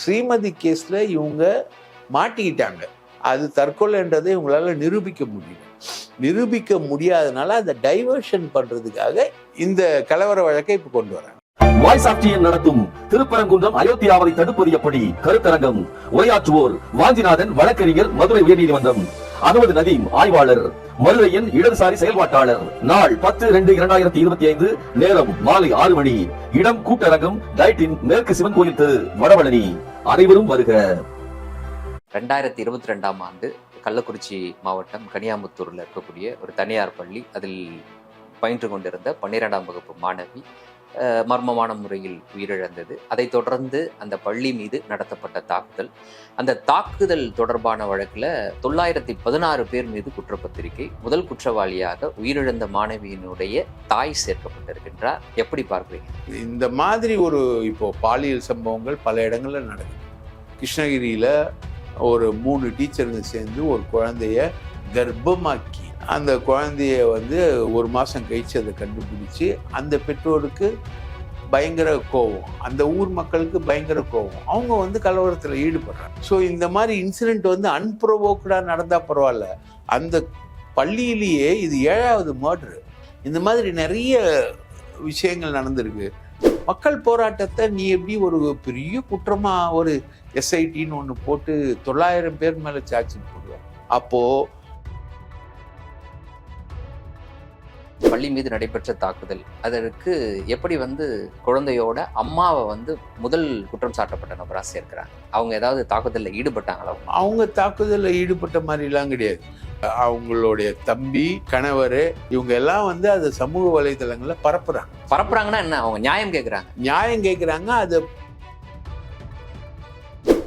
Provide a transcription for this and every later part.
ஸ்ரீமதி கேஸில் இவங்க மாட்டிக்கிட்டாங்க. அது தற்கொலைன்றதை இவங்களால நிரூபிக்க முடியும் நிரூபிக்க முடியாதனால அதை டைவர்ஷன் பண்றதுக்காக இந்த கலவர வழக்கை இப்ப கொண்டு வராங்க. வாய்ஸ் ஆஃப் டிஎன் நடத்தும் திருப்பரங்குன்றம் அயோத்தியாவை தடுப்பது எப்படி கருத்தரங்கம் உரையாற்றுவோர் வாஞ்சிநாதன் வழக்கறிஞர் மதுரை உயர்நீதிமன்றம். அகமது நதீம் ஆய்வாளர் மதுரையின் இடதுசாரி செயல்பாட்டாளர். நாள் பத்து ரெண்டு இரண்டாயிரத்தி இருபத்தி ஐந்து நேரம் மாலை ஆறு மணி. இடம் கூட்டரங்கம் டைட்டின் மேற்கு சிவன் கோயில் திரு வடபழனி. அனைவரும் வருக. ரெண்டாயிரத்தி இருபத்தி ரெண்டாம் ஆண்டு கள்ளக்குறிச்சி மாவட்டம் கனியாமுத்தூரில் இருக்கக்கூடிய ஒரு தனியார் பள்ளி. அதில் பயின்று கொண்டிருந்த பன்னிரெண்டாம் வகுப்பு மாணவி மர்மமான முறையில் உயிரிழந்தது. அதைத் தொடர்ந்து அந்த பள்ளி மீது நடத்தப்பட்ட தாக்குதல். அந்த தாக்குதல் தொடர்பான வழக்கில் தொள்ளாயிரத்தி பதினாறு பேர் மீது குற்றப்பத்திரிகை முதல் குற்றவாளியாக உயிரிழந்த மாணவியினுடைய தாய் சேர்க்கப்பட்டிருக்கின்றார். எப்படி பார்க்குறீங்க? இந்த மாதிரி ஒரு இப்போ பாலியல் சம்பவங்கள் பல இடங்களில் நடக்குது. கிருஷ்ணகிரியில் ஒரு மூணு டீச்சருங்க சேர்ந்து ஒரு குழந்தைய கர்ப்பமாக்கி அந்த குழந்தைய வந்து ஒரு மாதம் கழிச்சு அதை கண்டுபிடிச்சி அந்த பெற்றோருக்கு பயங்கர கோவம். அந்த ஊர் மக்களுக்கு பயங்கர கோவம். அவங்க வந்து கலவரத்தில் ஈடுபடுறாங்க. ஸோ இந்த மாதிரி இன்சிடென்ட் வந்து அன்ப்ரொவோக்டா நடந்தால் பரவாயில்ல. அந்த பள்ளியிலேயே இது ஏழாவது மர்டரு இந்த மாதிரி நிறைய விஷயங்கள் நடந்திருக்கு. மக்கள் போராட்டத்தை நீ எப்படி ஒரு பெரிய குற்றமாக ஒரு எஸ்ஐடின்னு ஒன்று போட்டு தொள்ளாயிரம் பேர் மேலே சார்ஜ் போடுவாங்க அப்போது பள்ளி மீது நடைபெற்ற தாக்குதல். அதற்கு எப்படி வந்து குழந்தையோட அம்மாவை வந்து முதல் குற்றம் சாட்டப்பட்ட நபராக சேர்க்கிறாங்க? அவங்க ஏதாவது தாக்குதலில் ஈடுபட்டாங்களா? அவங்க? தாக்குதலில் ஈடுபட்ட மாதிரிலாம் கிடையாது. அவங்களுடைய தம்பி கணவர் இவங்க எல்லாம் வந்து அதை சமூக வலைதளங்களில் பரப்புறாங்க. பரப்புறாங்கன்னா என்ன? அவங்க நியாயம் கேட்குறாங்க நியாயம் கேட்குறாங்க அது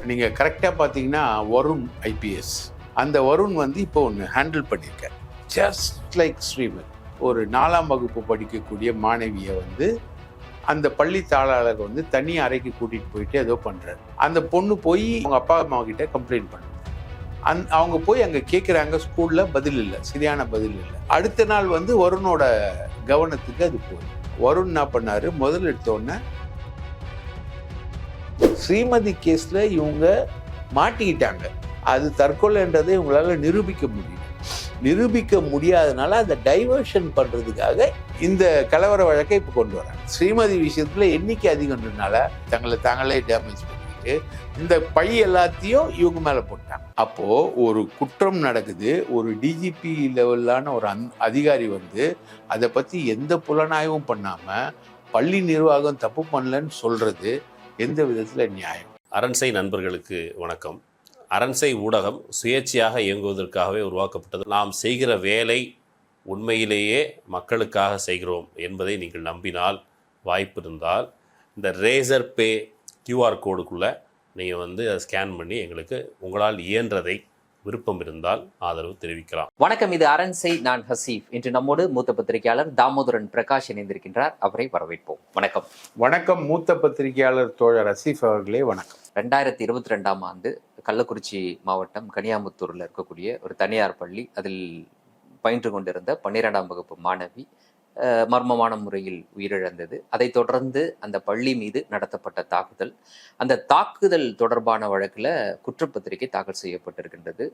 நீங்க கரெக்டாக பார்த்தீங்கன்னா வருண் ஐபிஎஸ் அந்த வருண் வந்து இப்போ ஒன்று ஹேண்டில் பண்ணியிருக்கார். ஜஸ்ட் லைக் ஸ்ரீமன் ஒரு நாலாம் வகுப்பு படிக்கக்கூடிய மாணவியை வந்து அந்த பள்ளி தாளாளர் வந்து தனி அறைக்கு கூட்டிகிட்டு போயிட்டு ஏதோ பண்ணுறாரு அந்த பொண்ணு போய் அவங்க அப்பா அம்மா கிட்ட கம்ப்ளைண்ட் பண்ணுது அந் அவங்க போய் அங்கே கேட்குறாங்க ஸ்கூலில் பதில் இல்லை சரியான பதில் இல்லை. அடுத்த நாள் வந்து வருணோட கவனத்துக்கு அது போகுது. வருண் என்ன பண்ணாரு? முதல் எடுத்தோடனே ஸ்ரீமதி கேஸில் இவங்க மாட்டிக்கிட்டாங்க. அது தற்கொலைன்றதை இவங்களால நிரூபிக்க முடியும் நிரூபிக்க முடியாதனால அதை டைவர்ஷன் பண்ணுறதுக்காக இந்த கலவர வழக்கை இப்போ கொண்டு வராங்க. ஸ்ரீமதி விஷயத்தில் எண்ணிக்கை அதிகம்ன்றதுனால தங்களை தாங்களே டேமேஜ் பண்ணிட்டு இந்த பழி எல்லாத்தையும் இவங்க மேலே போட்டாங்க. அப்போது ஒரு குற்றம் நடக்குது ஒரு டிஜிபி லெவலான ஒரு அந் அதிகாரி வந்து அதை பற்றி எந்த புலனாய்வும் பண்ணாமல் பள்ளி நிர்வாகம் தப்பு பண்ணலன்னு சொல்கிறது எந்த விதத்தில் நியாயம்? அரண்சை நண்பர்களுக்கு வணக்கம். அரண்சை ஊடகம் சுயேட்சையாக இயங்குவதற்காகவே உருவாக்கப்பட்டது. நாம் செய்கிற வேலை உண்மையிலேயே மக்களுக்காக செய்கிறோம் என்பதை நீங்கள் நம்பினால் வாய்ப்பு இருந்தால் இந்த ரேசர் பே கியூஆர் கோடுக்குள்ளே நீங்கள் வந்து அதை ஸ்கேன் பண்ணி எங்களுக்கு உங்களால் இயன்றதை விருப்பம் இருந்தால் ஆதரவு தெரிவிக்கலாம். வணக்கம் இது அரண்சை நான் ஹசீஃப் இன்று நம்மோடு மூத்த பத்திரிகையாளர் தாமோதரன் பிரகாஷ் இணைந்திருக்கின்றார். அவரை வரவேற்போம். வணக்கம். வணக்கம் மூத்த பத்திரிகையாளர் தோழர் ரசீஃப் அவர்களே வணக்கம். ரெண்டாயிரத்தி இருபத்தி ரெண்டாம் ஆண்டு கள்ளக்குறிச்சி மாவட்டம் கனியாமுத்தூரில் இருக்கக்கூடிய ஒரு தனியார் பள்ளி. அதில் பயின்று கொண்டிருந்த பன்னிரெண்டாம் வகுப்பு மாணவி மர்மமான முறையில் உயிரிழந்தது. அதைத் தொடர்ந்து அந்த பள்ளி மீது நடத்தப்பட்ட தாக்குதல். அந்த தாக்குதல் தொடர்பான வழக்கில் குற்றப்பத்திரிகை தாக்கல் செய்யப்பட்டிருக்கின்றது.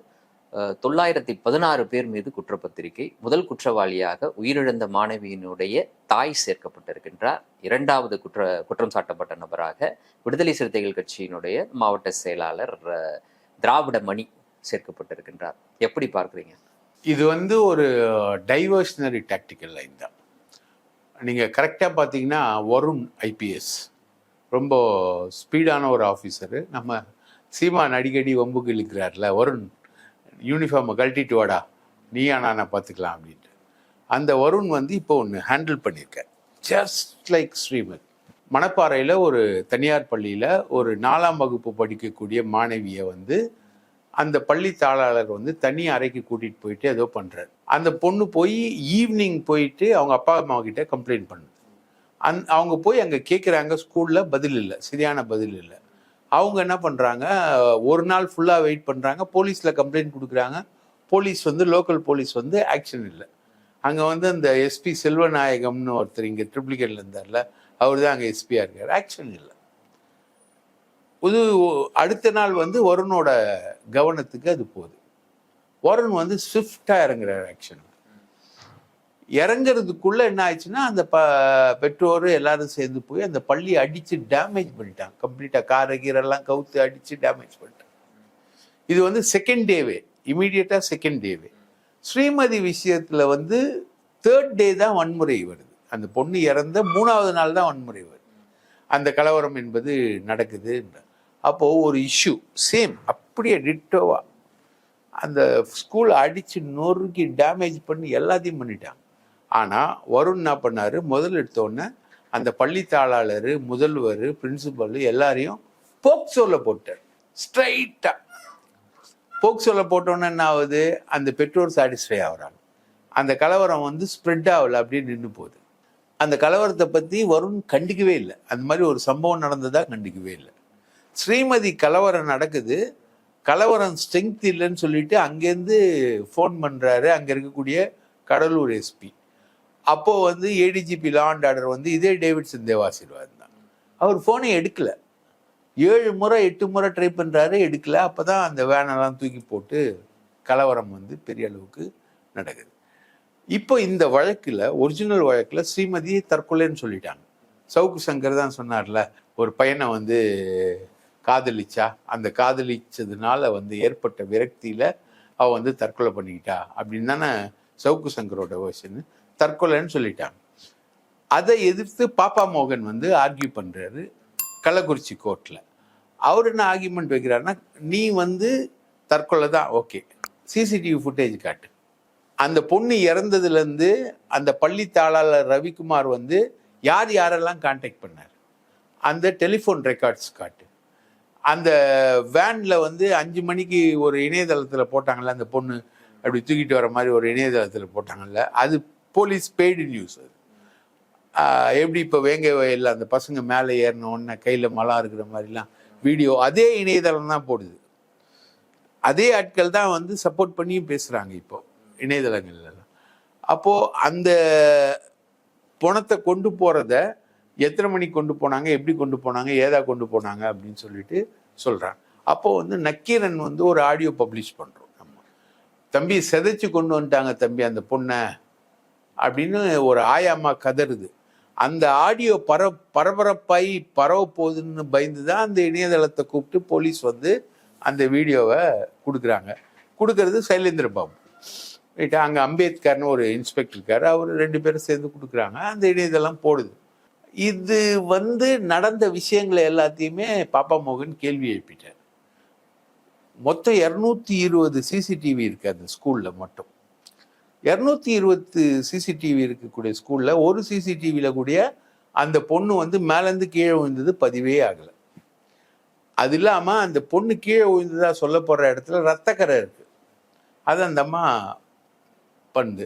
தொள்ளாயிரத்தி பதினாறு பேர் மீது குற்றப்பத்திரிகை முதல் குற்றவாளியாக உயிரிழந்த மாணவியினுடைய தாய் சேர்க்கப்பட்டிருக்கின்றார். இரண்டாவது குற்ற குற்றம் சாட்டப்பட்ட நபராக விடுதலை சிறுத்தைகள் கட்சியினுடைய மாவட்ட செயலாளர் திராவிட மணி சேர்க்கப்பட்டிருக்கின்றார். எப்படி பார்க்குறீங்க? இது வந்து ஒரு டைவர்ஷனரி டாக்டிக்கல் லைன் தான். நீங்கள் கரெக்டாக பார்த்தீங்கன்னா வருண் ஐபிஎஸ் ரொம்ப ஸ்பீடான ஒரு ஆஃபீஸரு நம்ம சீமான் அடிக்கடி வம்புக்கு இழுக்கிறார்ல வருண் யூனிஃபார்மை கழட்டிட்டு வாடா. நீயா நானா பார்த்துக்கலாம் அப்படின்ட்டு. அந்த வருண் வந்து இப்போ ஒன்று ஹேண்டில் பண்ணியிருக்கேன் ஜஸ்ட் லைக் ஸ்ரீமத் மணப்பாறையில் ஒரு தனியார் பள்ளியில் ஒரு நாலாம் வகுப்பு படிக்கக்கூடிய மாணவியை வந்து அந்த பள்ளி தாளாளர் வந்து தனி அறைக்கு கூட்டிகிட்டு போயிட்டு ஏதோ பண்ணுறாரு அந்த பொண்ணு போய் ஈவினிங் போயிட்டு அவங்க அப்பா அம்மா கிட்ட கம்ப்ளைண்ட் பண்ணுது. அந் அவங்க போய் அங்கே கேட்குறாங்க ஸ்கூலில் பதில் இல்லை. சரியான பதில் இல்லை. அவங்க என்ன பண்ணுறாங்க ஒரு நாள் ஃபுல்லாக வெயிட் பண்ணுறாங்க போலீஸில் கம்ப்ளைண்ட் கொடுக்குறாங்க. போலீஸ் வந்து லோக்கல் போலீஸ் வந்து ஆக்ஷன் இல்லை. அங்கே வந்து அந்த எஸ்பி செல்வநாயகம்னு ஒருத்தர் இங்கே ட்ரிப்ளிகேட்டில் இருந்தார்ல அவர் தான் அங்கே எஸ்பியாக இருக்கார். ஆக்ஷன் இல்லை. புது அடுத்த நாள் வந்து வருணோட கவனத்துக்கு அது போகுது. வருண் வந்து ஸ்விஃப்டாக இறங்குறார் ஆக்ஷன் இறங்கிறதுக்குள்ள என்ன ஆயிடுச்சுன்னா அந்த ப பெற்றோர் எல்லாரும் சேர்ந்து போய் அந்த பள்ளியை அடித்து டேமேஜ் பண்ணிட்டாங்க. கம்ப்ளீட்டாக காரை கீரெல்லாம் கவுத்து அடித்து டேமேஜ் பண்ணிட்டாங்க. இது வந்து செகண்ட் டேவே இமீடியட்டாக செகண்ட் டேவே ஸ்ரீமதி விஷயத்தில் வந்து தேர்ட் டே தான் வன்முறை வருது. அந்த பொண்ணு இறந்த மூணாவது நாள் தான் வன்முறை வருது. அந்த கலவரம் என்பது நடக்குது அப்போது ஒரு இஷ்யூ சேம் அப்படியே டிட்டோவா அந்த ஸ்கூல் அடித்து நொறுக்கி டேமேஜ் பண்ணி எல்லாத்தையும் பண்ணிட்டாங்க. ஆனால் வருண் என்ன பண்ணார்? முதல் எடுத்தோடனே அந்த பள்ளி தாளாளர் முதல்வர் பிரின்சிபல் எல்லாரையும் போக்சோவில் போட்டார். ஸ்ட்ரைட்டாக போக்சோவில் போட்டோன்னே என்ன ஆகுது? அந்த பெற்றோர் சாட்டிஸ்ஃபை ஆகிறாங்க. அந்த கலவரம் வந்து ஸ்ப்ரெட் ஆகல அப்படியே நின்று போகுது. அந்த கலவரத்தை பற்றி வருண் கண்டிக்கவே இல்லை. அந்த மாதிரி ஒரு சம்பவம் நடந்ததாக கண்டிக்கவே இல்லை. ஸ்ரீமதி கலவரம் நடக்குது. கலவரம் ஸ்ட்ரென்த் இல்லைன்னு சொல்லிட்டு அங்கேருந்து ஃபோன் பண்ணுறாரு அங்கே இருக்கக்கூடிய கடலூர் எஸ்பி அப்போ வந்து ஏடிஜிபி லா அண்ட் ஆர்டர் வந்து இதே டேவிட்சன் தேவாசீர்வாத் தான். அவர் ஃபோனை எடுக்கல. ஏழு முறை எட்டு முறை ட்ரை பண்ணுறாரு எடுக்கல. அப்பதான் அந்த வேனெல்லாம் தூக்கி போட்டு கலவரம் வந்து பெரிய அளவுக்கு நடக்குது. இப்போ இந்த வழக்கில் ஒரிஜினல் வழக்கில் ஸ்ரீமதியை தற்கொலைன்னு சொல்லிட்டாங்க. சவுக்கு சங்கர் தான் சொன்னார்ல ஒரு பையனை வந்து காதலிச்சா அந்த காதலிச்சதுனால வந்து ஏற்பட்ட விரக்தியில் அவள் வந்து தற்கொலை பண்ணிக்கிட்டா அப்படின்னு தானே சவுக்கு சங்கரோட வேர்ஷன் தற்கொலைன்னு சொல்லிட்டாங்க. அதை எதிர்த்து பாப்பா மோகன் வந்து ஆர்கியூ பண்ணுறாரு கள்ளக்குறிச்சி கோர்ட்டில் அவர் என்ன ஆர்கியூமெண்ட் வைக்கிறாருன்னா நீ வந்து தற்கொலை தான் ஓகே சிசிடிவி ஃபுட்டேஜ் காட்டு. அந்த பொண்ணு இறந்ததுலேருந்து அந்த பள்ளி தாளாளர் ரவிக்குமார் வந்து யார் யாரெல்லாம் காண்டாக்ட் பண்ணார்? அந்த டெலிஃபோன் ரெக்கார்ட்ஸ் காட்டு. அந்த வேனில் வந்து அஞ்சு மணிக்கு ஒரு இணையதளத்தில் போட்டாங்கள்ல அந்த பொண்ணு அப்படி தூக்கிட்டு வர மாதிரி ஒரு இணையதளத்தில் போட்டாங்கல்ல அது போலீஸ் பெய்டு நியூஸ் அது எப்படி இப்போ வேங்க வயலில் அந்த பசங்க மேலே ஏறின உடனே கையில் மலம் இருக்கிற மாதிரிலாம் வீடியோ அதே இணையதளம் தான் போடுது. அதே ஆட்கள் தான் வந்து சப்போர்ட் பண்ணியும் பேசுகிறாங்க இப்போ இணையதளங்கள்லாம் அப்போது அந்த பணத்தை கொண்டு போகிறத எத்தனை மணிக்கு கொண்டு போனாங்க எப்படி கொண்டு போனாங்க ஏதா கொண்டு போனாங்க அப்படின்னு சொல்லிட்டு சொல்கிறாங்க அப்போது வந்து நக்கீரன் வந்து ஒரு ஆடியோ பப்ளிஷ் பண்ணுறோம் நம்ம. தம்பி செதைச்சு கொண்டு வந்துட்டாங்க தம்பி அந்த பொண்ணை. அப்படின்னு ஒரு ஆயாமா கதறுது. அந்த ஆடியோ பர பரபரப்பாகி பரவ போகுதுன்னு பயந்து தான் அந்த இணையதளத்தை கூப்பிட்டு போலீஸ் வந்து அந்த வீடியோவை கொடுக்குறாங்க. கொடுக்கறது சைலேந்திர பாபு. ரைட்டா அங்கே அம்பேத்கர்னு ஒரு இன்ஸ்பெக்டர் இருக்கார். அவர் ரெண்டு பேரும் சேர்ந்து கொடுக்குறாங்க. அந்த இணையதளம் போடுது. இது வந்து நடந்த விஷயங்களை எல்லாத்தையுமே பாப்பா மோகன் கேள்வி எழுப்பிட்டார். மொத்தம் இரநூத்தி இருபது சிசிடிவி இருக்கு அந்த ஸ்கூலில் மட்டும். இரநூத்தி இருபத்து சிசிடிவி இருக்கக்கூடிய ஸ்கூலில் ஒரு சிசிடிவியில் கூடிய அந்த பொண்ணு வந்து மேலேருந்து கீழே விழுந்தது பதிவே ஆகலை. அது இல்லாமல் அந்த பொண்ணு கீழே விழுந்ததா சொல்லப்படுற இடத்துல ரத்தக்கரை இருக்குது அது அந்த அம்மா பண்ணுது.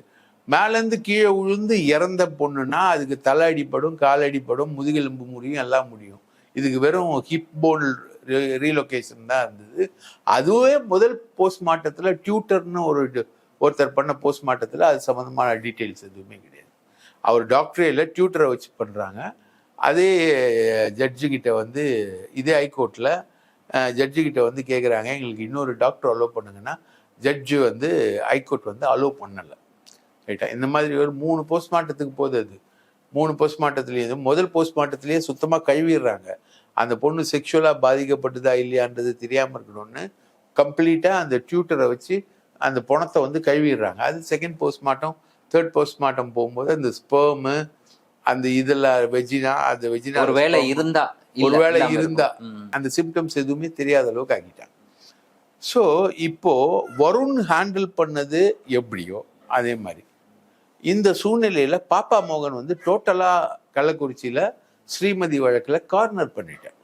மேலேருந்து கீழே விழுந்து இறந்த பொண்ணுனா அதுக்கு தலை அடிப்படும் கால் அடிப்படும் முதுகெலும்பு முறியும் எல்லாம் முடியும். இதுக்கு வெறும் ஹிப் போன் ரீலொகேஷன் தான் இருந்தது. அதுவே முதல் போஸ்ட்மார்ட்டத்தில் டியூட்டர்னு ஒரு ஒருத்தர் பண்ண போஸ்ட்மார்ட்டத்தில் அது சம்மந்தமான டீட்டெயில்ஸ் எதுவுமே கிடையாது. அவர் டாக்டரே இல்லை டியூட்டரை வச்சு பண்ணுறாங்க அதே ஜட்ஜுக்கிட்ட வந்து இதே ஹைகோர்ட்டில் ஜட்ஜுக்கிட்ட வந்து கேட்குறாங்க எங்களுக்கு இன்னொரு டாக்டர் அலோவ் பண்ணுங்கன்னா ஜட்ஜு வந்து ஹைகோர்ட் வந்து அலோவ் பண்ணலை. ரைட்டா இந்த மாதிரி ஒரு மூணு போஸ்ட்மார்ட்டத்துக்கு போகுது அது. மூணு போஸ்ட்மார்ட்டத்துலேயே முதல் போஸ்ட்மார்ட்டத்துலேயே சுத்தமாக கழுவிடுறாங்க அந்த பொண்ணு செக்ஷுவலாக பாதிக்கப்பட்டதா இல்லையான்றது தெரியாமல் இருக்கணும்னு கம்ப்ளீட்டாக அந்த டியூட்டரை வச்சு அந்த பணத்தை வந்து கழுவிடுறாங்க. அது செகண்ட் போஸ்ட்மார்ட்டம் தேர்ட் போஸ்ட்மார்ட்டம் போகும்போது அந்த ஸ்பெர்மு அந்த இதெல்லாம் வெஜினா அந்த வெஜினா ஒரு வேலை இருந்தா ஒருவேளை இல்லாம இருந்தா. அந்த சிம்டம்ஸ் எதுவுமே தெரியாத அளவுக்கு ஆக்கிட்டாங்க ஸோ இப்போ வருண் ஹேண்டில் பண்ணது எப்படியோ அதே மாதிரி. இந்த சூழ்நிலையில பாப்பா மோகன் வந்து டோட்டலா கள்ளக்குறிச்சியில ஸ்ரீமதி வழக்குல கார்னர் பண்ணிட்டாங்க.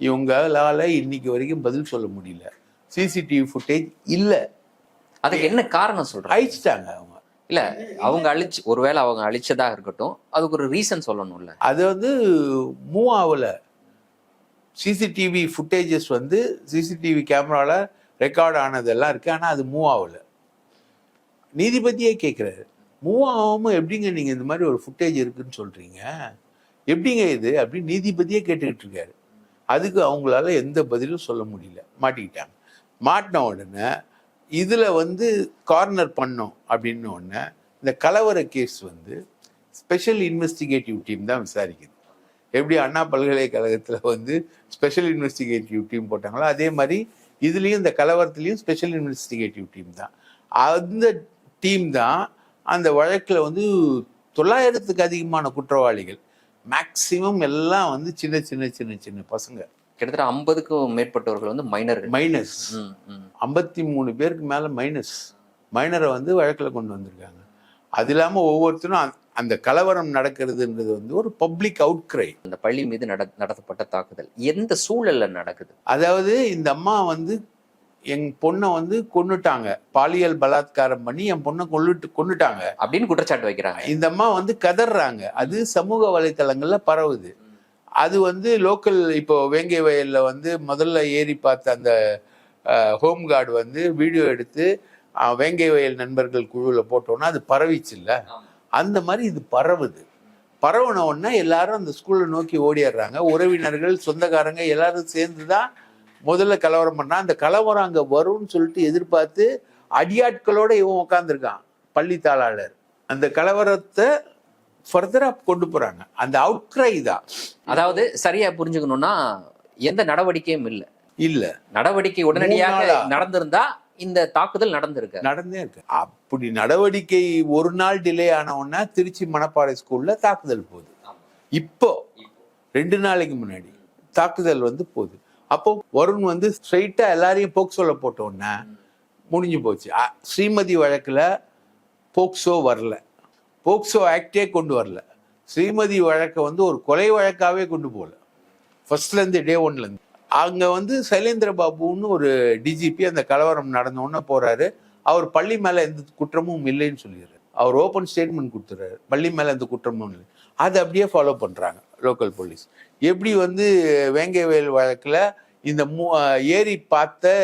இவங்களால இன்னைக்கு வரைக்கும் பதில் சொல்ல முடியல. சிசிடிவி ஃபுட்டேஜ் இல்ல. அதுக்கு என்ன காரணம் சொல்றாங்க அழிச்சிட்டாங்க அவங்க. இல்ல அவங்க அழிச்சு ஒருவேளை அவங்க அழிச்சதா இருக்கட்டும் அதுக்கு ஒரு ரீசன் சொல்லணும்ல. அது வந்து மூவ் ஆகல சிசிடிவி ஃபுட்டேஜஸ் வந்து சிசிடிவி கேமரால ரெக்கார்ட் ஆனதெல்லாம் இருக்கு ஆனா அது மூவ் ஆகல நீதிபதியே கேட்குறாரு மூவ் ஆகாம எப்படிங்க நீங்க இந்த மாதிரி ஒரு ஃபுட்டேஜ் இருக்குன்னு சொல்றீங்க? எப்படிங்க இது? அப்படின்னு நீதிபதியே கேட்டுக்கிட்டு இருக்காரு. அதுக்கு அவங்களால எந்த பதிலும் சொல்ல முடியல. மாட்டிக்கிட்டாங்க. மாட்டின உடனே இதில் வந்து கார்னர் பண்ணோம் அப்படின்னு ஒன்று இந்த கலவர கேஸ் வந்து ஸ்பெஷல் இன்வெஸ்டிகேட்டிவ் டீம் தான் விசாரிக்குது. எப்படி அண்ணா பல்கலைக்கழகத்தில் வந்து ஸ்பெஷல் இன்வெஸ்டிகேட்டிவ் டீம் போட்டாங்களோ அதே மாதிரி இதுலேயும் இந்த கலவரத்துலேயும் ஸ்பெஷல் இன்வெஸ்டிகேட்டிவ் டீம் தான். அந்த டீம் தான் அந்த வழக்கில் வந்து தொள்ளாயிரத்துக்கு அதிகமான குற்றவாளிகள். மேக்சிமம் எல்லாம் வந்து சின்ன சின்ன சின்ன சின்ன பசங்க. கிட்டத்தட்ட ஐம்பதுக்கும் மேற்பட்டவர்கள் வந்து மைனர்கள் மைனஸ். ஐம்பத்தி மூணு பேருக்கு மேலே மைனஸ் மைனரை வந்து வழக்கில் கொண்டு வந்திருக்காங்க. அது இல்லாமல் ஒவ்வொருத்தரும் அந்த- கலவரம் நடக்கிறதுன்றது வந்து ஒரு பப்ளிக் அவுட்க்ரை அந்த பள்ளி மீது நட நடத்தப்பட்ட தாக்குதல். எந்த சூழல்ல நடக்குது? அதாவது இந்த அம்மா வந்து என் பொண்ணை வந்து கொன்னுட்டாங்க. பாலியல் பலாத்காரம் பண்ணி என் பொண்ணை கொல்லுட்டு கொன்னுட்டாங்க. அப்படின்னு குற்றச்சாட்டு வைக்கிறாங்க. இந்த அம்மா வந்து கதறாங்க அது சமூக வலைத்தளங்கள்ல பரவுது. அது வந்து லோக்கல் இப்போ வேங்கை வயல்ல வந்து முதல்ல ஏறி பார்த்த அந்த ஹோம் கார்டு வந்து வீடியோ எடுத்து வேங்கை வயல் நண்பர்கள் குழுவில் போட்டோன்னா அது பரவிச்சு இல்ல. அந்த மாதிரி இது பரவுது. பரவுன உடனே எல்லாரும் அந்த ஸ்கூலை நோக்கி ஓடிடுறாங்க உறவினர்கள் சொந்தக்காரங்க எல்லாரும் சேர்ந்து தான் முதல்ல கலவரம் பண்ணா அந்த கலவரம் அங்கே வரும்னு சொல்லிட்டு எதிர்பார்த்து அடியாட்களோட இவன் உட்காந்துருக்கான் பள்ளி தாளாளர். அந்த கலவரத்தை ஃபர்தராக கொண்டு போறாங்க. அந்த அவுட்க்ரை தான். அதாவது சரியா புரிஞ்சுக்கணும்னா எந்த நடவடிக்கையும் இல்ல. இல்ல. நடவடிக்கை உடனடியாக? நடந்திருந்தா இந்த தாக்குதல் நடந்திருக்கு நடந்தே இருக்கு. அப்படி நடவடிக்கை ஒரு நாள் டிலே ஆன உடனே திருச்சி மணப்பாறை ஸ்கூல்ல தாக்குதல் போகுது. இப்போ ரெண்டு நாளைக்கு முன்னாடி தாக்குதல் வந்து போகுது. அப்போ வருண் வந்து ஸ்ட்ரைட்டா எல்லாரையும் போக்சோல போட்ட உடனே முடிஞ்சு போச்சு. ஸ்ரீமதி வழக்குல போக்சோ வரல. போக்சோ ஆக்டே கொண்டு வரல. ஸ்ரீமதி வழக்கை வந்து ஒரு கொலை வழக்காகவே கொண்டு போகல. ஃபர்ஸ்ட்லேருந்து டே ஒன்லேருந்து அங்கே வந்து சைலேந்திர பாபுன்னு ஒரு டிஜிபி அந்த கலவரம் நடந்தோன்னே போகிறாரு அவர் பள்ளி மேலே எந்த குற்றமும் இல்லைன்னு சொல்லிடுறாரு. அவர் ஓப்பன் ஸ்டேட்மெண்ட் கொடுத்துறாரு. பள்ளி மேலே எந்த குற்றமும் இல்லை. அதை அப்படியே ஃபாலோ பண்ணுறாங்க லோக்கல் போலீஸ் எப்படி வந்து வேங்கை வயல் இந்த மூ ஏறி பார்த்த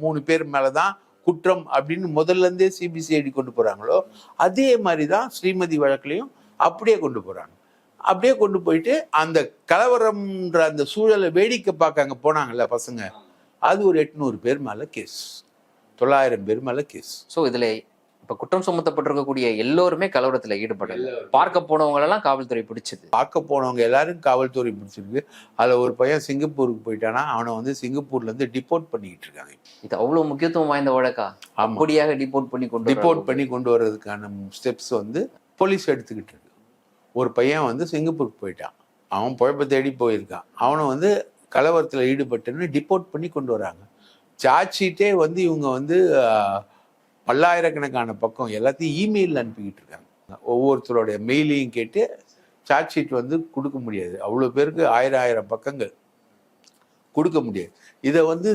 மூணு பேர் மேலே தான் குற்றம் அப்படின்னு முதல்ல இருந்தே சிபிசிஐடி கொண்டு போகிறாங்களோ அதே மாதிரி தான் ஸ்ரீமதி வழக்குலையும் அப்படியே கொண்டு போகிறாங்க அப்படியே கொண்டு போயிட்டு அந்த கலவரம்ன்ற அந்த சூழலை வேடிக்கை பார்க்க அங்கே போனாங்கல்ல பசங்க. அது ஒரு எட்நூறு பேர் மேலே கேஸ் தொள்ளாயிரம் பேர் மேலே கேஸ் ஸோ இதில் இப்ப குற்றம் சுமத்தப்பட்டிருக்கக்கூடிய எல்லோருமே கலவரத்துல ஈடுபடல. பார்க்க போனவங்க எல்லாம் காவல்துறை பிடிச்சது. பார்க்க போனவங்க எல்லாரும் காவல்துறை பிடிச்சிருக்கு. அதுல ஒரு பையன் சிங்கப்பூருக்கு போயிட்டானா அவனை வந்து சிங்கப்பூர்ல இருந்து டிபோர்ட் பண்ணிக்கிட்டு இருக்காங்க. இது அவ்வளவு முக்கியத்துவம் வாய்ந்த வழக்கா? அப்படியாக டிபோர்ட் பண்ணி கொண்டு டிபோர்ட் பண்ணி கொண்டு வர்றதுக்கான ஸ்டெப்ஸ் வந்து போலீஸ் எடுத்துக்கிட்டு இருக்கு. ஒரு பையன் வந்து சிங்கப்பூருக்கு போயிட்டான். அவன் குழப்ப தேடி போயிருக்கான். அவனை வந்து கலவரத்தில் ஈடுபட்டுன்னு டிபோர்ட் பண்ணி கொண்டு வராங்க. சார்ஜ் ஷீட்டே வந்து இவங்க வந்து பல்லாயிரக்கணக்கான பக்கம் எல்லாத்தையும் இமெயிலில் அனுப்பிக்கிட்டு இருக்காங்க. ஒவ்வொருத்தருடைய மெயிலையும் கேட்டு சார்ஜ் ஷீட் வந்து கொடுக்க முடியாது. அவ்வளோ பேருக்கு ஆயிரம் ஆயிரம் பக்கங்கள் கொடுக்க முடியாது. இதை வந்து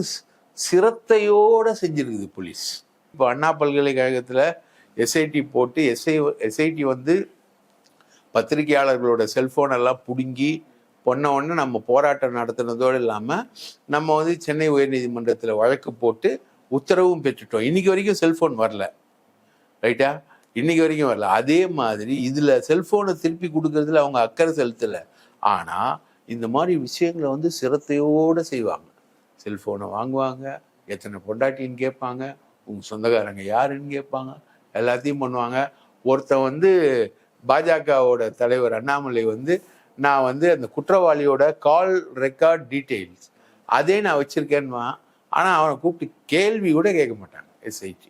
சிரத்தையோடு செஞ்சுருக்குது செஞ்சிருக்குது போலீஸ். இப்போ அண்ணா பல்கலைக்கழகத்தில் எஸ்ஐடி போட்டு எஸ்ஐ எஸ்ஐடி வந்து பத்திரிகையாளர்களோட செல்ஃபோனெல்லாம் பிடுங்கி பொண்ண உடனே நம்ம போராட்டம் நடத்துனதோடு இல்லாமல் நம்ம வந்து சென்னை உயர்நீதிமன்றத்தில் வழக்கு போட்டு உத்தரவும் பெற்றுட்டோம். இன்றைக்கி வரைக்கும் செல்ஃபோன் வரல. ரைட்டா இன்றைக்கி வரைக்கும் வரல. அதே மாதிரி இதில் செல்ஃபோனை திருப்பி கொடுக்கறதுல அவங்க அக்கறை செலுத்தலை. ஆனால் இந்த மாதிரி விஷயங்களை வந்து சிரத்தையோடு செய்வாங்க. செல்ஃபோனை வாங்குவாங்க. எத்தனை பொண்டாட்டின்னு கேட்பாங்க. உங்கள் சொந்தக்காரங்க யாருன்னு கேட்பாங்க. எல்லாத்தையும் பண்ணுவாங்க. ஒருத்தன் வந்து பாஜகவோட தலைவர் அண்ணாமலை வந்து நான் வந்து அந்த குற்றவாளியோட கால் ரெக்கார்ட் டீட்டெயில்ஸ் அதே நான் வச்சுருக்கேன்னுவான். ஆனால் அவனை கூப்பிட்டு கேள்வி கூட கேட்க மாட்டாங்க எஸ்ஐடி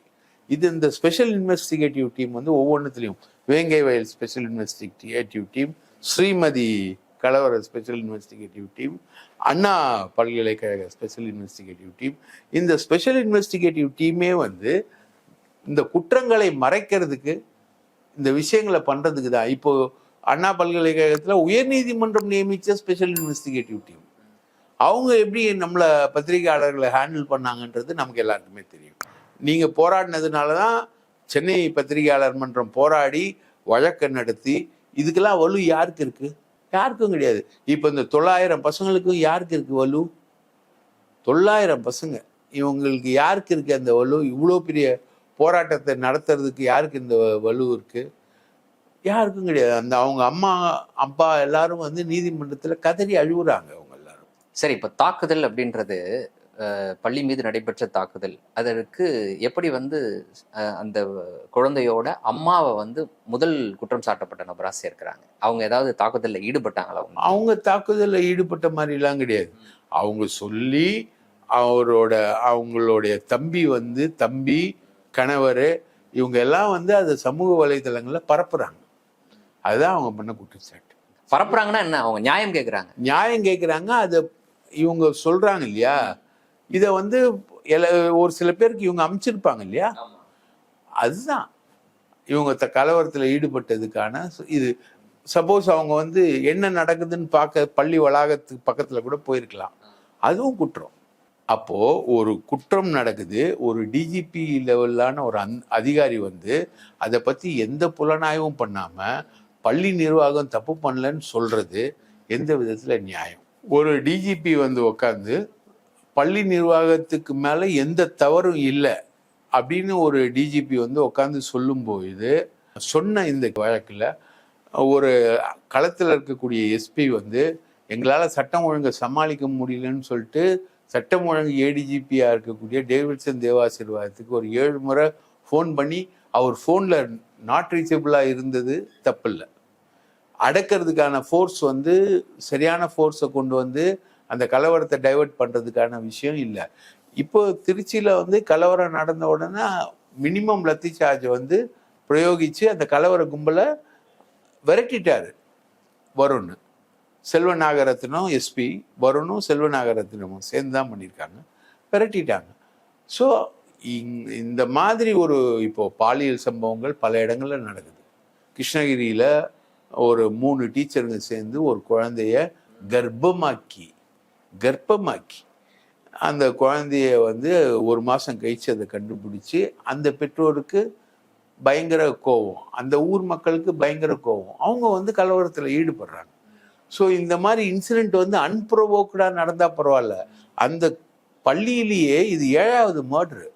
இது இந்த ஸ்பெஷல் இன்வெஸ்டிகேட்டிவ் டீம் வந்து ஒவ்வொன்றுத்துலையும் வேங்கை வயல் ஸ்பெஷல் இன்வெஸ்டிகேட்டிவ் டீம் ஸ்ரீமதி கலவர ஸ்பெஷல் இன்வெஸ்டிகேட்டிவ் டீம் அண்ணா பல்கலைக்கழக ஸ்பெஷல் இன்வெஸ்டிகேட்டிவ் டீம் இந்த ஸ்பெஷல் இன்வெஸ்டிகேட்டிவ் டீமே வந்து இந்த குற்றங்களை மறைக்கிறதுக்கு இந்த விஷயங்களை பண்ணுறதுக்கு தான். இப்போது அண்ணா பல்கலைக்கழகத்தில் உயர்நீதிமன்றம் நியமிச்ச ஸ்பெஷல் இன்வெஸ்டிகேட்டிவ் டீம் அவங்க எப்படி நம்மளை பத்திரிகையாளர்களை ஹேண்டில் பண்ணாங்கன்றது நமக்கு எல்லாருக்குமே தெரியும். நீங்கள் போராடினதுனால தான் சென்னை பத்திரிகையாளர் மன்றம் போராடி வழக்கு நடத்தி இதுக்கெல்லாம் வலு யாருக்கு இருக்குது யாருக்கும் கிடையாது. இப்போ இந்த தொள்ளாயிரம் பசங்களுக்கும் யாருக்கு இருக்குது வலு? தொள்ளாயிரம் பசங்க. இவங்களுக்கு யாருக்கு இருக்குது அந்த வலு? இவ்வளோ பெரிய போராட்டத்தை நடத்துறதுக்கு யாருக்கு இந்த வலு இருக்குது யாருக்கும் கிடையாது. அந்த அவங்க அம்மா அப்பா எல்லாரும் வந்து நீதிமன்றத்தில் கதறி அழுகுறாங்க. சரி இப்ப தாக்குதல் அப்படின்றது பள்ளி மீது நடைபெற்ற தாக்குதல். அதற்கு எப்படி வந்து அந்த குழந்தையோட அம்மாவை வந்து முதல் குற்றம் சாட்டப்பட்ட நபரா சேர்க்கிறாங்க? அவங்க ஏதாவது தாக்குதல்ல ஈடுபட்டாங்களா அவங்க? அவங்க தாக்குதலில் ஈடுபட்ட மாதிரிலாம் கிடையாது. அவங்க சொல்லி அவரோட அவங்களுடைய தம்பி வந்து தம்பி கணவர் இவங்க எல்லாம் வந்து அதை சமூக வலைதளங்களில் பரப்புறாங்க. அதுதான் அவங்க பண்ண குற்றச்சாட்டு. பரப்புறாங்கன்னா என்ன? அவங்க நியாயம் கேக்குறாங்க. நியாயம் கேட்குறாங்க அதை இவங்க சொல்றாங்க இல்லையா? இதை வந்து ஒரு சில பேருக்கு இவங்க அமைச்சிருப்பாங்க இல்லையா? அதுதான். இவங்க த கலவரத்தில் ஈடுபட்டதுக்கான இது. சப்போஸ் அவங்க வந்து என்ன நடக்குதுன்னு பார்க்க பள்ளி வளாகத்துக்கு பக்கத்தில் கூட போயிருக்கலாம். அதுவும் குற்றம். அப்போ ஒரு குற்றம் நடக்குது. ஒரு டிஜிபி லெவலான ஒரு அந் அதிகாரி வந்து அதை பத்தி எந்த புலனாய்வும் பண்ணாம பள்ளி நிர்வாகம் தப்பு பண்ணலன்னு சொல்றது எந்த விதத்துல நியாயம்? ஒரு டிஜிபி வந்து உட்காந்து பள்ளி நிர்வாகத்துக்கு மேலே எந்த தவறும் இல்லை அப்படின்னு ஒரு டிஜிபி வந்து உட்காந்து சொல்லும்போது சொன்ன இந்த வழக்கில் ஒரு களத்தில் இருக்கக்கூடிய எஸ்பி வந்து எங்களால் சட்டம் ஒழுங்கை சமாளிக்க முடியலன்னு சொல்லிட்டு சட்டம் ஒழுங்கு ஏடிஜிபியாக இருக்கக்கூடிய டேவிட்சன் தேவாசீர்வாதத்துக்கு ஒரு ஏழு முறை ஃபோன் பண்ணி அவர் ஃபோனில் நாட் ரீச்சபிளாக இருந்தது தப்பில்லை. அடக்கிறதுக்கான ஃபோர்ஸ் வந்து சரியான ஃபோர்ஸை கொண்டு வந்து அந்த கலவரத்தை டைவர்ட் பண்ணுறதுக்கான விஷயம் இல்லை. இப்போ திருச்சியில் வந்து கலவரம் நடந்த உடனே மினிமம் லத்தி சார்ஜ் வந்து பிரயோகித்து அந்த கலவர கும்பலை விரட்டிட்டார் வருண். செல்வ நாகரத்னம் எஸ்பி வருணும் செல்வ நாகரத்னமும் சேர்ந்து தான் பண்ணியிருக்காங்க. விரட்டிட்டாங்க. ஸோ இந்த மாதிரி ஒரு இப்போ பாலியல் சம்பவங்கள் பல இடங்களில் நடக்குது. கிருஷ்ணகிரியில் ஒரு மூணு டீச்சருங்க சேர்ந்து ஒரு குழந்தைய கர்ப்பமாக்கி கர்ப்பமாக்கி. அந்த குழந்தைய வந்து ஒரு மாதம் கழிச்சு அதை கண்டுபிடிச்சி அந்த பெற்றோருக்கு பயங்கர கோவம். அந்த ஊர் மக்களுக்கு பயங்கர கோவம். அவங்க வந்து கலவரத்தில் ஈடுபடுறாங்க. ஸோ இந்த மாதிரி இன்சிடென்ட் வந்து அன்ப்ரொவோக்டாக நடந்தால் பரவாயில்ல. அந்த பள்ளியிலேயே இது ஏழாவது மர்டரு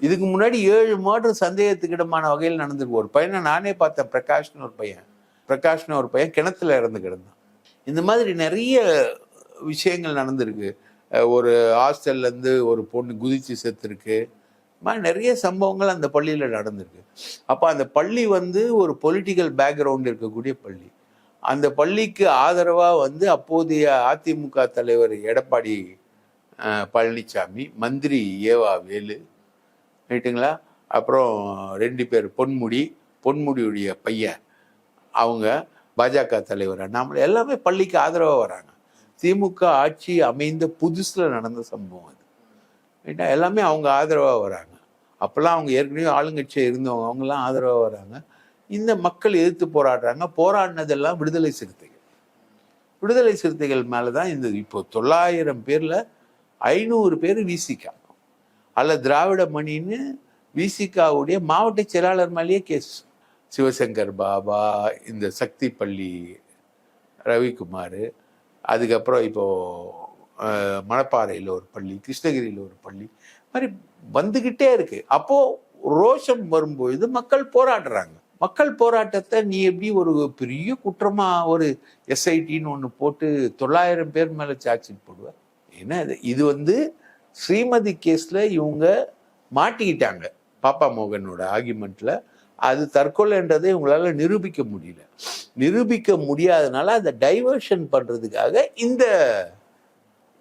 இதுக்கு முன்னாடி ஏழு மர்டர் சந்தேகத்துக்கிடமான வகையில் நடந்திருக்கு. ஒரு பையனை நானே பார்த்தேன் பிரகாஷ்னு ஒரு பையன். பிரகாஷ்னு ஒரு பையன் கிணத்துல இறந்து கிடந்தான். இந்த மாதிரி நிறைய விஷயங்கள் நடந்திருக்கு. ஒரு ஹாஸ்டல்லேருந்து ஒரு பொண்ணு குதிச்சு செத்துருக்கு. இந்த மாதிரி நிறைய சம்பவங்கள் அந்த பள்ளியில் நடந்திருக்கு. அப்போ அந்த பள்ளி வந்து ஒரு பொலிட்டிக்கல் பேக்ரவுண்ட் இருக்கக்கூடிய பள்ளி. அந்த பள்ளிக்கு ஆதரவாக வந்து அப்போதைய அதிமுக தலைவர் எடப்பாடி பழனிசாமி மந்திரி ஏவா வேலு ரைட்டுங்களா அப்புறம் ரெண்டு பேர் பொன்முடி பொன்முடியுடைய பையன். அவங்க பாஜக தலைவர். அண்ணாமலை எல்லாமே பள்ளிக்கு ஆதரவாக வராங்க. திமுக ஆட்சி அமைந்த புதுசில் நடந்த சம்பவம் அது. ரைட்டா எல்லாமே அவங்க ஆதரவாக வராங்க. அப்போல்லாம் அவங்க ஏற்கனவே ஆளுங்கட்சியாக இருந்தவங்க அவங்கெல்லாம் ஆதரவாக வராங்க. இந்த மக்கள் எதிர்த்து போராடுறாங்க. போராடினதெல்லாம் விடுதலை சிறுத்தைகள். விடுதலை சிறுத்தைகள் மேலே தான் இந்த இப்போ தொள்ளாயிரம் பேரில் ஐநூறு பேர் விசிகா அல்ல திராவிட மணின்னு விசிகாவுடைய மாவட்ட செயலாளர் மேலேயே கேஸ் சிவசங்கர் பாபா இந்த சக்தி பள்ளி ரவிக்குமார் அதுக்கப்புறம் இப்போ மணப்பாறையில் ஒரு பள்ளி கிருஷ்ணகிரியில் ஒரு பள்ளி இது மாதிரி வந்துக்கிட்டே இருக்கு. அப்போது ரோஷம் வரும்பொழுது மக்கள் போராடுறாங்க. மக்கள் போராட்டத்தை நீ எப்படி ஒரு பெரிய குற்றமாக ஒரு எஸ்ஐடின்னு ஒன்று போட்டு தொள்ளாயிரம் பேர் மேலே சார்ஜ் போடுவ? ஏன்னா இது? இது வந்து ஸ்ரீமதி கேஸில் இவங்க மாட்டிக்கிட்டாங்க. பாப்பா மோகனோட ஆர்குமெண்ட்டில் அது தற்கொலைன்றதை இவங்களால நிரூபிக்க முடியல. நிரூபிக்க முடியாதனால அதை டைவர்ஷன் பண்றதுக்காக இந்த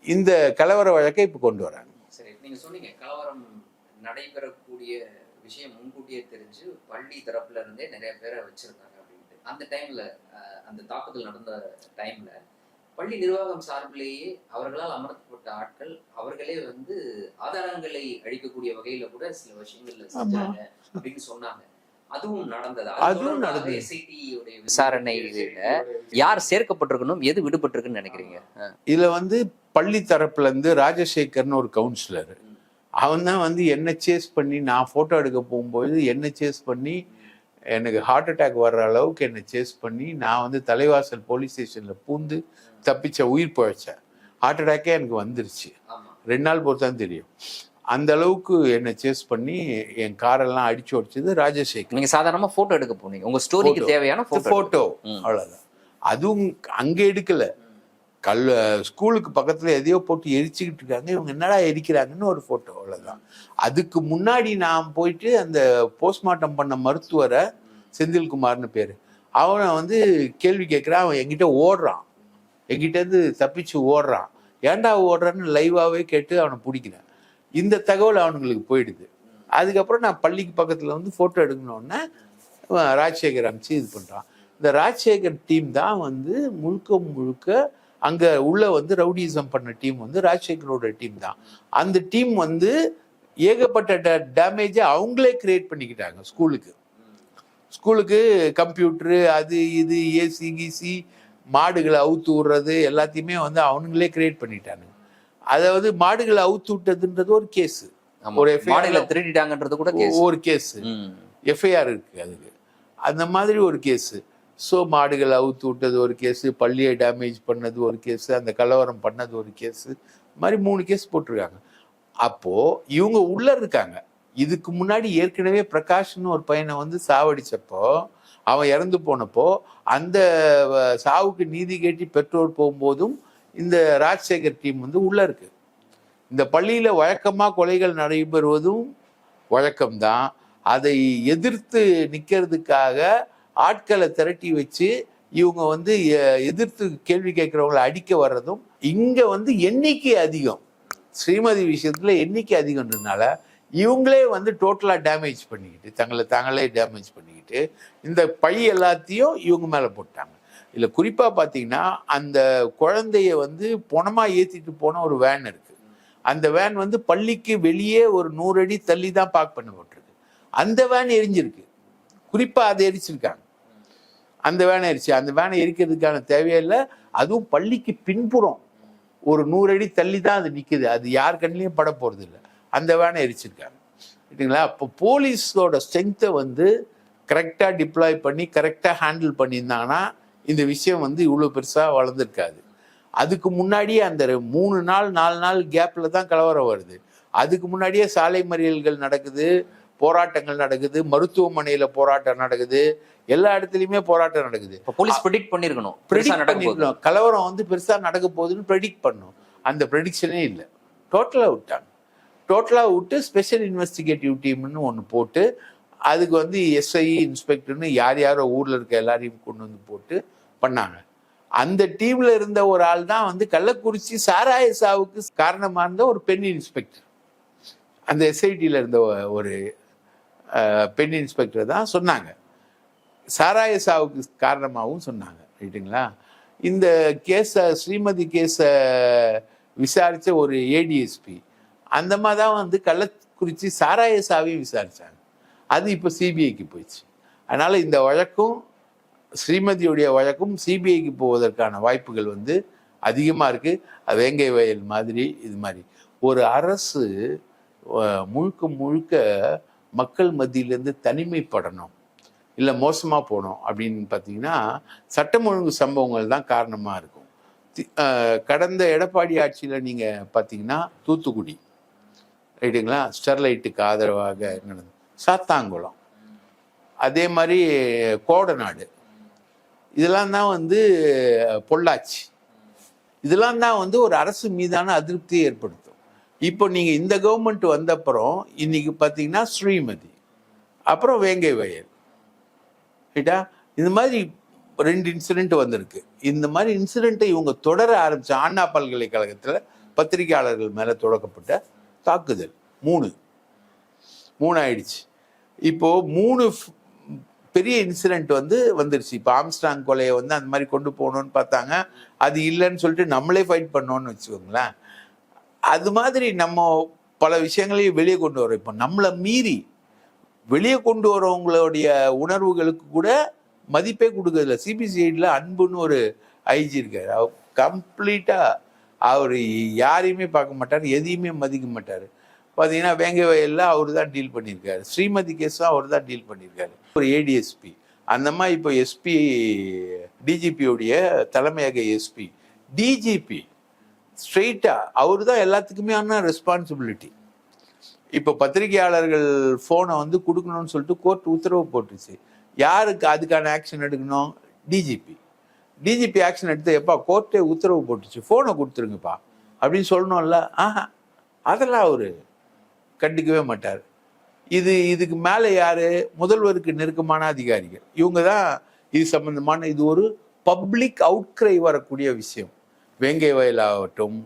இந்த கலவர வழக்கை இப்போ கொண்டு வராங்க. சரி நீங்க சொன்னீங்க கலவரம் நடைபெறக்கூடிய விஷயம் முன்கூட்டியே தெரிஞ்சு பள்ளி தரப்புல இருந்தே நிறைய பேரை வச்சிருந்தாங்க அப்படின்ட்டு. அந்த டைம்ல அஹ், அந்த தாக்குதல் நடந்த டைம்ல பள்ளி நிர்வாகம் சார்பிலேயே அவர்களால் அமர்த்தப்பட்ட ஆட்கள் அவர்களே வந்து ஆதாரங்களை அழிக்கக்கூடிய வகையில கூட சில விஷயங்கள்ல செஞ்சாங்க அப்படின்னு சொன்னாங்க. அதுவும் நடந்தது? அதுவும் நடந்தது. எஸ்ஐடி உடைய விசாரணை இதுல யார் சேர்க்கப்பட்டிருக்கணும் எது விடுபட்டிருக்குன்னு நினைக்கிறீங்க? இதுல வந்து பள்ளி தரப்புல இருந்து ராஜசேகர்னு ஒரு கவுன்சிலர் அவன் தான் வந்து என்ன சேஸ் பண்ணி நான் ஃபோட்டோ எடுக்க போகும்போது என்ன சேஸ் பண்ணி எனக்கு ஹார்ட் அட்டாக் வர்ற அளவுக்கு என்னை சேஸ் பண்ணி நான் வந்து தலைவாசல் போலீஸ் ஸ்டேஷனில் பூந்து தப்பிச்ச உயிர் பழைச்சேன். ஹார்ட் அட்டாக்கே எனக்கு வந்துருச்சு. ரெண்டு நாள் பொறுத்து தான் தெரியும். அந்த அளவுக்கு என்னை சேஸ் பண்ணி என் காரெல்லாம் அடிச்சு உடைச்சது ராஜசேகர். நீங்க சாதாரணமா போட்டோ எடுக்க போனீங்க. உங்க ஸ்டோரிக்கு. தேவையான போட்டோ ஃபோட்டோ. அவ்வளோதான் அதுவும் அங்கே எடுக்கல. கல் ஸ்கூலுக்கு பக்கத்தில் எதையோ போட்டு எரிச்சுக்கிட்டு இருக்காங்க. இவங்க என்னடா எரிக்கிறாங்கன்னு ஒரு ஃபோட்டோ அவ்வளோதான் அதுக்கு முன்னாடி நான் போயிட்டு அந்த போஸ்ட்மார்ட்டம் பண்ண மருத்துவரை செந்தில்குமார்னு பேர். அவனை வந்து கேள்வி கேட்குறான் அவன் என்கிட்ட ஓடுறான். என்கிட்ட இருந்து தப்பிச்சு ஓடுறான். ஏன்டா ஓடுறான்னு லைவாகவே கேட்டு அவனை பிடிக்கிறேன் இந்த தகவல் அவனுங்களுக்கு போயிடுது. அதுக்கப்புறம் நான் பள்ளிக்கு பக்கத்தில் வந்து ஃபோட்டோ எடுக்கணுன்னே ராஜசேகர் அமிச்சு இது பண்ணுறான் இந்த ராஜசேகர் டீம் தான் வந்து முழுக்க முழுக்க அங்கே உள்ள வந்து ரவுடிசம் பண்ண டீம் வந்து ராஜசேகரோட டீம் தான். அந்த டீம் வந்து ஏகப்பட்ட டேமேஜை அவங்களே கிரியேட் பண்ணிக்கிட்டாங்க ஸ்கூலுக்கு ஸ்கூலுக்கு கம்ப்யூட்டரு அது இது ஏசி கீசி மாடுகளை அவுத்து விடுறது எல்லாத்தையுமே வந்து அவனுங்களே கிரியேட் பண்ணிட்டானுங்க. அதாவது மாடுகளை அவுத்து விட்டதுன்றது ஒரு கேஸ். ஒரு மாடுகளை திருடிட்டாங்கன்றது கூட ஒரு கேஸ். எஃப்ஐஆர் இருக்கு அதுக்கு. அந்த மாதிரி ஒரு கேஸு. ஸோ மாடுகளை அவுத்து விட்டது ஒரு கேஸு. பள்ளியை டேமேஜ் பண்ணது ஒரு கேஸு. அந்த கலவரம் பண்ணது ஒரு கேஸு. மாதிரி மூணு கேஸ் போட்டிருக்காங்க. அப்போ இவங்க உள்ள இருக்காங்க. இதுக்கு முன்னாடி ஏற்கனவே பிரகாஷ்னு ஒரு பையனை வந்து சாவடிச்சப்போ அவன் இறந்து போனப்போ அந்த சாவுக்கு நீதி கேட்டி பெற்றோர் போகும்போதும் இந்த ராஜசேகர் டீம் வந்து உள்ளே இருக்கு. இந்த பள்ளியில் வழக்கமாக கொலைகள் நடைபெறுவதும் வழக்கம்தான். அதை எதிர்த்து நிற்கிறதுக்காக ஆட்களை திரட்டி வச்சு இவங்க வந்து எ- எதிர்த்து கேள்வி கேட்குறவங்களை அடிக்க வர்றதும் இங்கே வந்து எண்ணிக்கை அதிகம். ஸ்ரீமதி விஷயத்தில் எண்ணிக்கை அதிகம்ன்றதுனால இவங்களே வந்து டோட்டலாக டேமேஜ் பண்ணிக்கிட்டு தங்களை தாங்களே டேமேஜ் பண்ணிக்கிட்டு இந்த பழி எல்லாத்தையும் இவங்க மேலே போட்டாங்க. இல்லை குறிப்பாக பார்த்தீங்கன்னா அந்த குழந்தைய வந்து பொணமா ஏற்றிட்டு போன ஒரு வேன் இருக்குது அந்த வேன் வந்து பள்ளிக்கு வெளியே ஒரு நூறு அடி தள்ளி தான் பார்க் பண்ணப்பட்டிருக்கு. அந்த வேன் எரிஞ்சிருக்கு. குறிப்பாக அதை எரிச்சிருக்காங்க. அந்த வேனை எரிச்சு அந்த வேனை எரிக்கிறதுக்கான தேவையில்லை அதுவும் பள்ளிக்கு பின்புறம் ஒரு நூறு அடி தள்ளி தான் அது நிற்குது அது யார் கண்ணிலையும் பட போகிறது இல்லை. அந்த வேனை எரிச்சிருக்காங்க. சரிங்களா அப்போ போலீஸோட ஸ்ட்ரென்த்தை வந்து கரெக்டாக டிப்ளாய் பண்ணி கரெக்டாக ஹேண்டில் பண்ணியிருந்தாங்கன்னா இந்த விஷயம் வந்து இவ்வளோ பெருசாக வளர்ந்துருக்காது. அதுக்கு முன்னாடியே அந்த மூணு நாள் நாலு நாள் கேப்பில் தான் கலவரம் வருது. அதுக்கு முன்னாடியே சாலை மறியல்கள் நடக்குது போராட்டங்கள் நடக்குது மருத்துவமனையில் போராட்டம் நடக்குது எல்லா இடத்துலையுமே போராட்டம் நடக்குது. இப்ப போலீஸ் ப்ரெடிக்ட் பண்ணிருக்கணும். பெருசா ப்ரெடிக்ட் பண்ணிருக்கணும். கலவரம் வந்து பெருசா நடக்க போகுதுன்னு ப்ரெடிக்ட் பண்ணும் அந்த ப்ரெடிக்ஷனே இல்லை. டோட்டலா விட்டாங்க. டோட்டலா விட்டு ஸ்பெஷல் இன்வெஸ்டிகேட்டிவ் டீம்னு ஒன்று போட்டு அதுக்கு வந்து எஸ்ஐ இன்ஸ்பெக்டர்னு யார் யாரோ ஊரில் இருக்க எல்லாரையும் கொண்டு வந்து போட்டு பண்ணாங்க. அந்த டீம்ல இருந்த ஒரு ஆள் தான் வந்து கள்ளக்குறிச்சி சாராய சாவுக்கு காரணமாக இருந்த ஒரு பெண் இன்ஸ்பெக்டர். அந்த எஸ்ஐடியில் இருந்த ஒரு பெண் இன்ஸ்பெக்டர் தான் சொன்னாங்க. சாராய சாவுக்கு காரணமாகவும் சொன்னாங்க ரைட்டுங்களா? இந்த கேஸை ஸ்ரீமதி கேஸை விசாரித்த ஒரு ஏடிஎஸ்பி அந்த மாதிரி தான் வந்து கள்ளக்குறிச்சி சாராய சாவையும் விசாரித்தாங்க அது இப்போ சிபிஐக்கு போயிடுச்சு. அதனால் இந்த வழக்கும் ஸ்ரீமதியுடைய வழக்கும் சிபிஐக்கு போவதற்கான வாய்ப்புகள் வந்து அதிகமாக இருக்குது வேங்கை வயல் மாதிரி இது மாதிரி. ஒரு அரசு முழுக்க முழுக்க மக்கள் மத்தியிலேருந்து தனிமைப்படணும். இல்லை மோசமாக போனோம் அப்படின்னு பார்த்தீங்கன்னா சட்டம் ஒழுங்கு சம்பவங்கள் தான் காரணமாக இருக்கும். கடந்த எடப்பாடி ஆட்சியில் நீங்கள் பார்த்தீங்கன்னா தூத்துக்குடி. ரைட்டுங்களா? ஸ்டெர்லைட்டுக்கு ஆதரவாக நடந்தது சாத்தாங்குளம். அதே மாதிரி கோடநாடு. இதெல்லாம் தான் வந்து பொள்ளாச்சி. இதெல்லாம் தான் வந்து ஒரு அரசு மீதான அதிருப்தியை ஏற்படுத்தும். இப்போ நீங்கள் இந்த கவர்மெண்ட் வந்தப்புறம் இன்னைக்கு பார்த்தீங்கன்னா ஸ்ரீமதி அப்புறம் வேங்கை வயல். ரைட்டா? இந்த மாதிரி ரெண்டு இன்சிடெண்ட் வந்திருக்கு. இந்த மாதிரி இன்சிடென்ட்டை இவங்க தொடர ஆரம்பித்த அண்ணா பல்கலைக்கழகத்தில் பத்திரிகையாளர்கள் மேலே தொடக்கப்பட்ட தாக்குதல். மூணு. மூணு ஆயிடுச்சு இப்போது மூணு பெரிய இன்சிடெண்ட் வந்து வந்துருச்சு. இப்போ ஆம்ஸ்டாங் கொலையை வந்து அந்த மாதிரி கொண்டு போகணும்னு பார்த்தாங்க. அது இல்லைன்னு சொல்லிட்டு நம்மளே ஃபைட் பண்ணோன்னு வச்சுக்கோங்களேன். அது மாதிரி நம்ம பல விஷயங்களையும் வெளியே கொண்டு வரோம் இப்போ நம்மளை மீறி வெளியே கொண்டு வரவங்களுடைய உணர்வுகளுக்கு கூட மதிப்பே கொடுக்கறதில்ல. சிபிசிஐடியில் அன்புன்னு ஒரு ஐஜி இருக்கார். அவர் கம்ப்ளீட்டாக அவர் யாரையுமே பார்க்க மாட்டார் எதையுமே மதிக்க மாட்டார். பார்த்தீங்கன்னா வேங்கை வயலில் அவர் தான் டீல் பண்ணியிருக்காரு ஸ்ரீமதி கேஸும் அவர் தான் டீல் பண்ணியிருக்காரு ஒரு ஏடிஎஸ்பி அந்த மாதிரி இப்போ எஸ்பி டிஜிபியோடைய தலைமையக எஸ்பி டிஜிபி ஸ்ட்ரெயிட்டாக அவர் தான் எல்லாத்துக்குமே ரெஸ்பான்சிபிலிட்டி இப்போ பத்திரிகையாளர்கள் ஃபோனை வந்து கொடுக்கணும்னு சொல்லிட்டு கோர்ட் உத்தரவு போட்டுச்சு. யாருக்கு அதுக்கான ஆக்ஷன் எடுக்கணும்? டிஜிபி டிஜிபி ஆக்ஷன் எடுத்து எப்பா கோர்ட்டே உத்தரவு போட்டுச்சு. ஃபோனை கொடுத்துருங்கப்பா. அப்படின்னு சொல்லணும்ல. ஆஹா அதெல்லாம் அவர் கண்டுக்கவே மாட்டார். இது இதுக்கு மேலே யார்? முதல்வருக்கு நெருக்கமான அதிகாரிகள். இவங்க தான் இது சம்பந்தமான இது ஒரு பப்ளிக் அவுட்க்ரை வரக்கூடிய விஷயம். வேங்கை வயல் ஆகட்டும்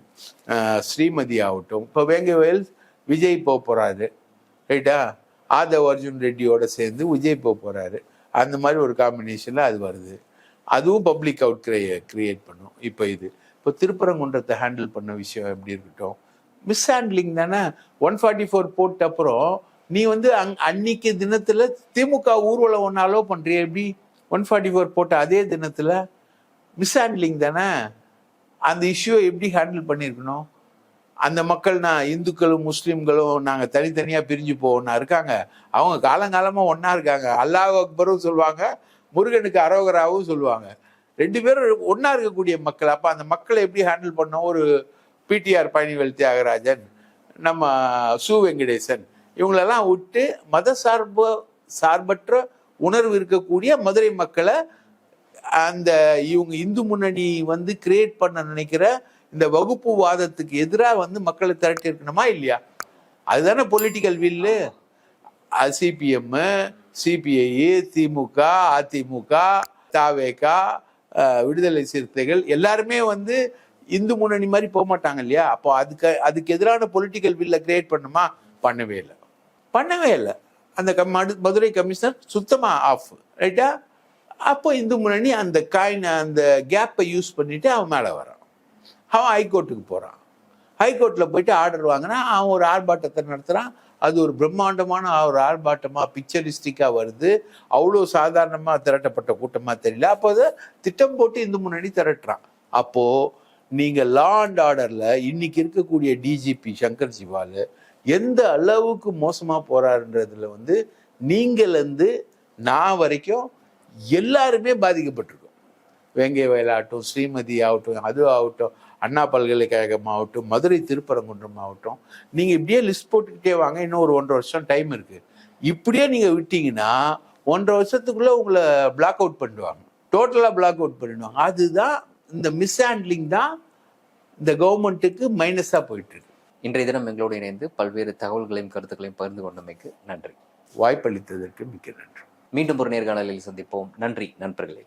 ஸ்ரீமதி ஆகட்டும். இப்போ வேங்கை வயல் விஜய் போக போகிறாரு ரைட்டா? ஆதவ் அர்ஜுன் ரெட்டியோட சேர்ந்து விஜய் போக போகிறாரு அந்த மாதிரி ஒரு காம்பினேஷனில் அது வருது. அதுவும் பப்ளிக் அவுட்க்ரையை க்ரியேட் பண்ணும். இப்போ இது. இப்போ திருப்பரங்குன்றத்தை ஹேண்டில் பண்ண விஷயம் எப்படி இருக்கட்டும் மிஸ் ஹேண்ட்லிங் தானே? ஒன் ஃபார்ட்டி ஃபோர் போட்ட அப்புறம் நீ வந்து அங் அன்னைக்கு தினத்தில் திமுக ஊர்வலம் ஒன்று அலோவ் எப்படி? ஒன் ஃபார்ட்டி ஃபோர் போட்ட அதே தினத்தில் மிஸ் ஹேண்ட்லிங் தானே? அந்த இஷ்யூவை எப்படி ஹேண்டில் பண்ணியிருக்கணும்? அந்த மக்கள் நான் இந்துக்களும் முஸ்லீம்களும் நாங்கள் தனித்தனியாக பிரிஞ்சு போவோம்னா இருக்காங்க. அவங்க காலங்காலமாக ஒன்றா இருக்காங்க. அல்லாஹ் அக்பரும் சொல்லுவாங்க முருகனுக்கு அரோகராவும் சொல்லுவாங்க. ரெண்டு பேரும் ஒன்றா இருக்கக்கூடிய மக்கள். அப்போ அந்த மக்களை எப்படி ஹேண்டில் பண்ணோம் ஒரு பிடிஆர் பழனிவேல் தியாகராஜன் நம்ம சு. வெங்கடேசன் இவங்களெல்லாம் விட்டு மத சார்பு சார்பற்ற உணர்வு இருக்கக்கூடிய மதுரை மக்களை அந்த இவங்க இந்து முன்னணி வந்து கிரியேட் பண்ண நினைக்கிற இந்த வகுப்பு வாதத்துக்கு எதிராக வந்து மக்களை திரட்டி இருக்கணுமா இல்லையா? அதுதானே political will CPM CPI DMK AIADMK TVK Viduthalai Chiruthaigal எல்லாருமே வந்து இந்து முன்னணி மாதிரி போக மாட்டாங்க இல்லையா? அப்போ அதுக்கு அதுக்கு எதிரான பொலிட்டிக்கல் வில்ல கிரியேட் பண்ணுமா? பண்ணவே இல்லை. பண்ணவே இல்லை. அந்த கம் மதுரை கமிஷனர் சுத்தமா ஆஃப் ரைட்டா அப்போ இந்து முன்னணி அந்த காயின் அந்த கேப்பை யூஸ் பண்ணிட்டு அவன் மேலே வரான். அவன் ஹைகோர்ட்டுக்கு போகிறான் ஹைகோர்ட்டில் போயிட்டு ஆர்டர் வாங்கினா அவன் ஒரு ஆர்ப்பாட்டத்தை நடத்துகிறான் அது ஒரு பிரம்மாண்டமான ஒரு ஆர்ப்பாட்டமாக பிக்சரிஸ்டிக்காக வருது. அவ்வளோ சாதாரணமாக திரட்டப்பட்ட கூட்டமாக தெரியல. அப்போ அதை திட்டம் போட்டு இந்து முன்னணி திரட்டுறான். அப்போது நீங்கள் லா அண்ட் ஆர்டரில் இன்னைக்கு இருக்கக்கூடிய டிஜிபி சங்கர் சிவால் எந்த அளவுக்கு மோசமாக போகிறாருன்றதில் வந்து நீங்கள்லேருந்து நான் வரைக்கும் எல்லாருமே பாதிக்கப்பட்டிருக்கோம். வேங்கை வயலாகட்டும் ஸ்ரீமதி ஆகட்டும் அது ஆகட்டும் அண்ணா பல்கலைக்கழகம் ஆகட்டும் மதுரை திருப்பரங்குன்றம் ஆகட்டும். நீங்கள் இப்படியே லிஸ்ட் போட்டுக்கிட்டே வாங்க இன்னும் ஒரு ஒன்றரை வருஷம் டைம் இருக்குது இப்படியே நீங்கள் விட்டீங்கன்னா ஒன்றரை வருஷத்துக்குள்ளே உங்களை பிளாக் அவுட் பண்ணிடுவாங்க. டோட்டலாக பிளாக் அவுட் பண்ணிடுவாங்க. அதுதான் இந்த மிஸ் ஹேண்ட்லிங் தான் இந்த கவர்மெண்ட்டுக்கு மைனஸாக போயிட்டு இருக்கு இன்றைய தினம் எங்களோடு இணைந்து பல்வேறு தகவல்களையும் கருத்துக்களையும் பகிர்ந்து கொண்டமைக்கு நன்றி. வாய்ப்பளித்ததற்கு மிக்க நன்றி. மீண்டும் ஒரு நேர்காணலில் சந்திப்போம். நன்றி நண்பர்களே.